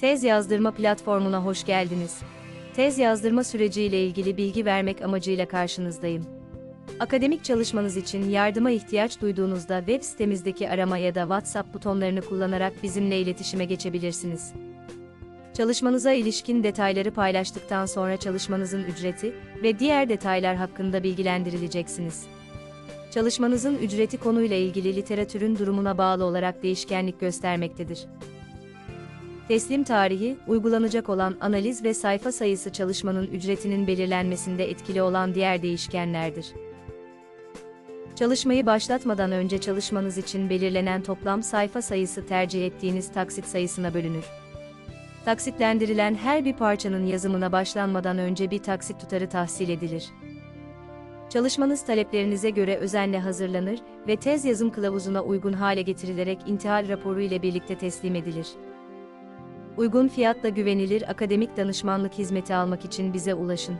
Tez yazdırma platformuna hoş geldiniz. Tez yazdırma süreciyle ilgili bilgi vermek amacıyla karşınızdayım. Akademik çalışmanız için yardıma ihtiyaç duyduğunuzda web sitemizdeki arama ya da WhatsApp butonlarını kullanarak bizimle iletişime geçebilirsiniz. Çalışmanıza ilişkin detayları paylaştıktan sonra çalışmanızın ücreti ve diğer detaylar hakkında bilgilendirileceksiniz. Çalışmanızın ücreti konuyla ilgili literatürün durumuna bağlı olarak değişkenlik göstermektedir. Teslim tarihi, uygulanacak olan analiz ve sayfa sayısı çalışmanın ücretinin belirlenmesinde etkili olan diğer değişkenlerdir. Çalışmayı başlatmadan önce çalışmanız için belirlenen toplam sayfa sayısı tercih ettiğiniz taksit sayısına bölünür. Taksitlendirilen her bir parçanın yazımına başlanmadan önce bir taksit tutarı tahsil edilir. Çalışmanız taleplerinize göre özenle hazırlanır ve tez yazım kılavuzuna uygun hale getirilerek intihal raporu ile birlikte teslim edilir. Uygun fiyatla güvenilir akademik danışmanlık hizmeti almak için bize ulaşın.